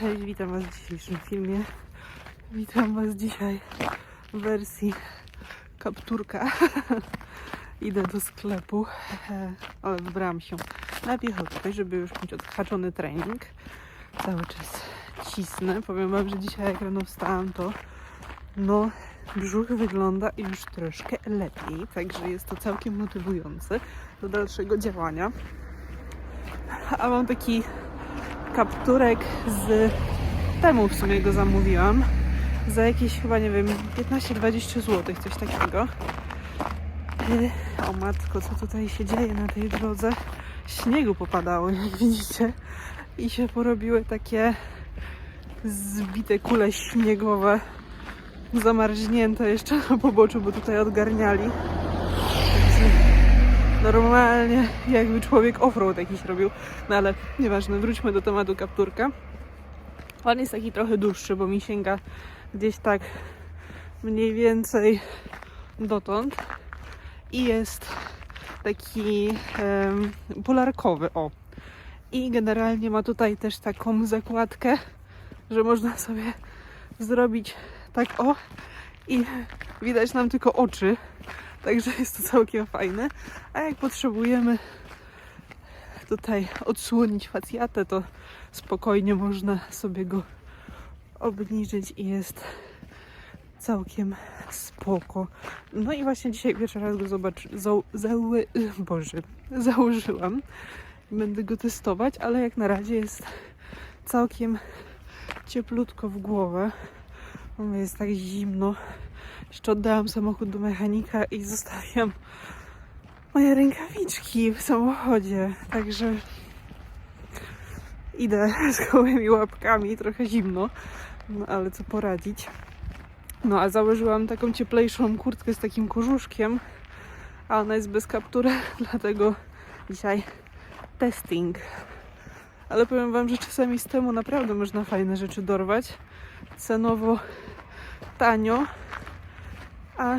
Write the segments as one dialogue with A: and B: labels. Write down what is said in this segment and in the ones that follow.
A: Cześć, witam Was w dzisiejszym filmie. Witam Was dzisiaj w wersji kapturka. Idę do sklepu, ale wybrałam się na piechotkę, żeby już mieć odhaczony trening. Cały czas cisnę. Powiem Wam, że dzisiaj jak rano wstałam, to no brzuch wygląda już troszkę lepiej, także jest to całkiem motywujące do dalszego działania. A mam taki kapturek z temu w sumie go zamówiłam za jakieś chyba nie wiem 15-20 zł, coś takiego. Yy, O matko, co tutaj się dzieje na tej drodze? Śniegu popadało, jak widzicie, i się porobiły takie zbite kule śniegowe, zamarznięte jeszcze na poboczu, bo tutaj odgarniali. Normalnie jakby człowiek offroad jakiś robił. No ale nieważne, wróćmy do tematu kapturka. On jest taki trochę dłuższy, bo mi sięga gdzieś tak mniej więcej dotąd. I jest taki em, polarkowy, o. I generalnie ma tutaj też taką zakładkę, że można sobie zrobić tak o i widać nam tylko oczy. Także jest to całkiem fajne. A jak potrzebujemy tutaj odsłonić facjatę, to spokojnie można sobie go obniżyć i jest całkiem spoko. No i właśnie dzisiaj pierwszy raz go zobaczy, zau, zały, Boże, założyłam. Będę go testować, ale jak na razie jest całkiem cieplutko w głowę. Jest tak zimno. Jeszcze oddałam samochód do mechanika i zostawiam moje rękawiczki w samochodzie. Także idę z gołymi łapkami, trochę zimno, no ale co poradzić. No a założyłam taką cieplejszą kurtkę z takim kożuszkiem, a ona jest bez kaptury, dlatego dzisiaj testing. Ale powiem Wam, że czasami z temu naprawdę można fajne rzeczy dorwać. Cenowo tanio, a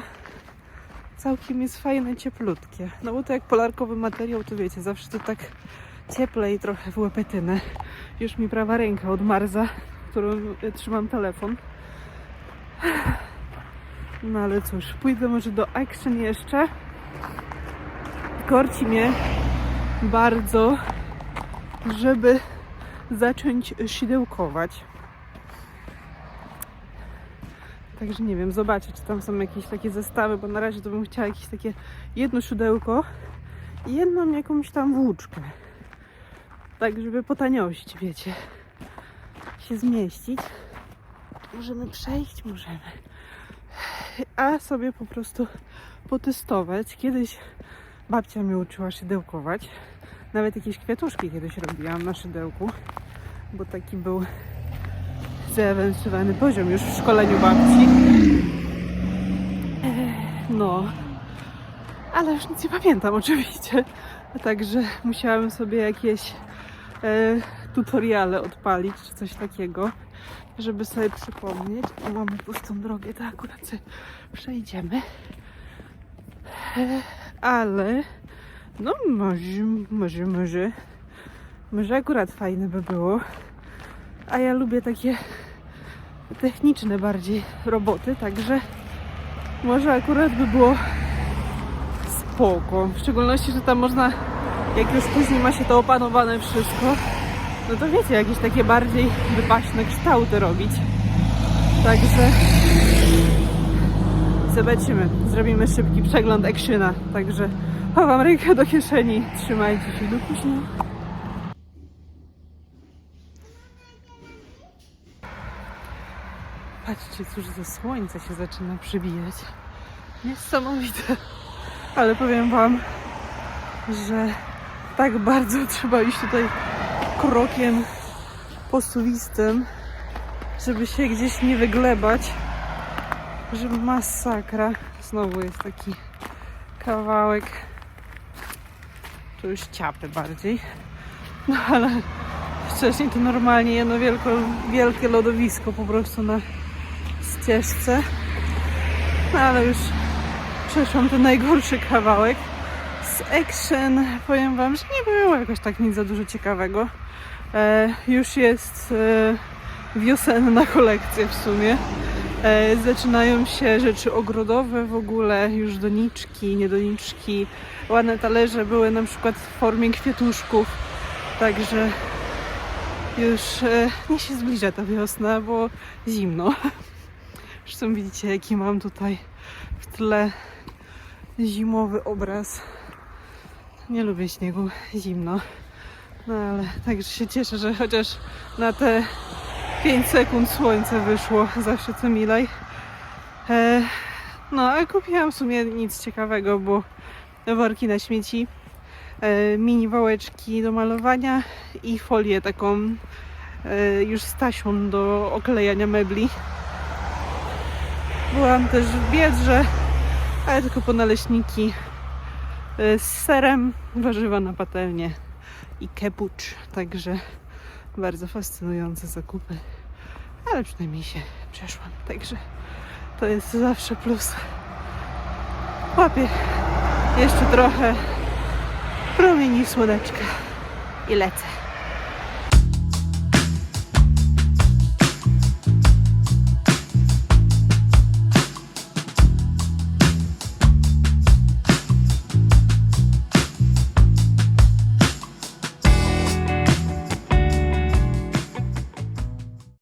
A: całkiem jest fajne, cieplutkie. No bo to jak polarkowy materiał, to wiecie, zawsze to tak cieplej trochę w łepetynę. Już mi prawa ręka odmarza, którą e, trzymam telefon. No ale cóż, pójdę może do Action jeszcze. Korci mnie bardzo, żeby zacząć szydełkować. Także nie wiem, zobaczę, czy tam są jakieś takie zestawy, bo na razie to bym chciała jakieś takie jedno szydełko i jedną jakąś tam włóczkę. Tak, żeby po taniości, wiecie, się zmieścić. Możemy przejść, możemy. A sobie po prostu potestować. Kiedyś babcia mnie uczyła szydełkować. Nawet jakieś kwiatuszki kiedyś robiłam na szydełku, bo taki był zaawansowany poziom już w szkoleniu babci. No, ale już nic nie pamiętam oczywiście. Także musiałam sobie jakieś e, tutoriale odpalić, czy coś takiego, żeby sobie przypomnieć. Mamy pustą drogę, to akurat sobie przejdziemy. E, ale no może, może, może, może akurat fajne by było. A ja lubię takie techniczne bardziej roboty, także może akurat by było spoko. W szczególności, że tam można, jak już później ma się to opanowane wszystko, no to wiecie, jakieś takie bardziej wypaśne kształty robić. Także zobaczymy. Zrobimy szybki przegląd actiona. Także chowam rękę do kieszeni. Trzymajcie się do później. Patrzcie, cóż za słońce się zaczyna przybijać. Niesamowite. Ale powiem Wam, że tak bardzo trzeba iść tutaj krokiem posuwistym, żeby się gdzieś nie wyglebać, że masakra. Znowu jest taki kawałek, to już ciapy bardziej. No ale wcześniej to normalnie jedno wielko, wielkie lodowisko po prostu na ścieżce. No ale już przeszłam ten najgorszy kawałek. Z Action powiem Wam, że nie było jakoś tak nic za dużo ciekawego. E, już jest e, wiosenna kolekcja w sumie. E, zaczynają się rzeczy ogrodowe w ogóle, już doniczki, niedoniczki. Ładne talerze były na przykład w formie kwiatuszków, także już e, nie się zbliża ta wiosna, bo zimno. Zresztą widzicie, jaki mam tutaj w tle zimowy obraz. Nie lubię śniegu, zimno. No ale także się cieszę, że chociaż na te 5 sekund słońce wyszło zawsze co milej. E, no a kupiłam w sumie nic ciekawego, bo worki na śmieci, e, mini wałeczki do malowania i folię taką e, już z taśmą do oklejania mebli. Byłam też w Biedrze, ale tylko po naleśniki e, z serem, warzywa na patelnię i kepucz, także bardzo fascynujące zakupy, ale przynajmniej się przeszłam, także to jest zawsze plus. Łapię jeszcze trochę promieni słoneczka i lecę.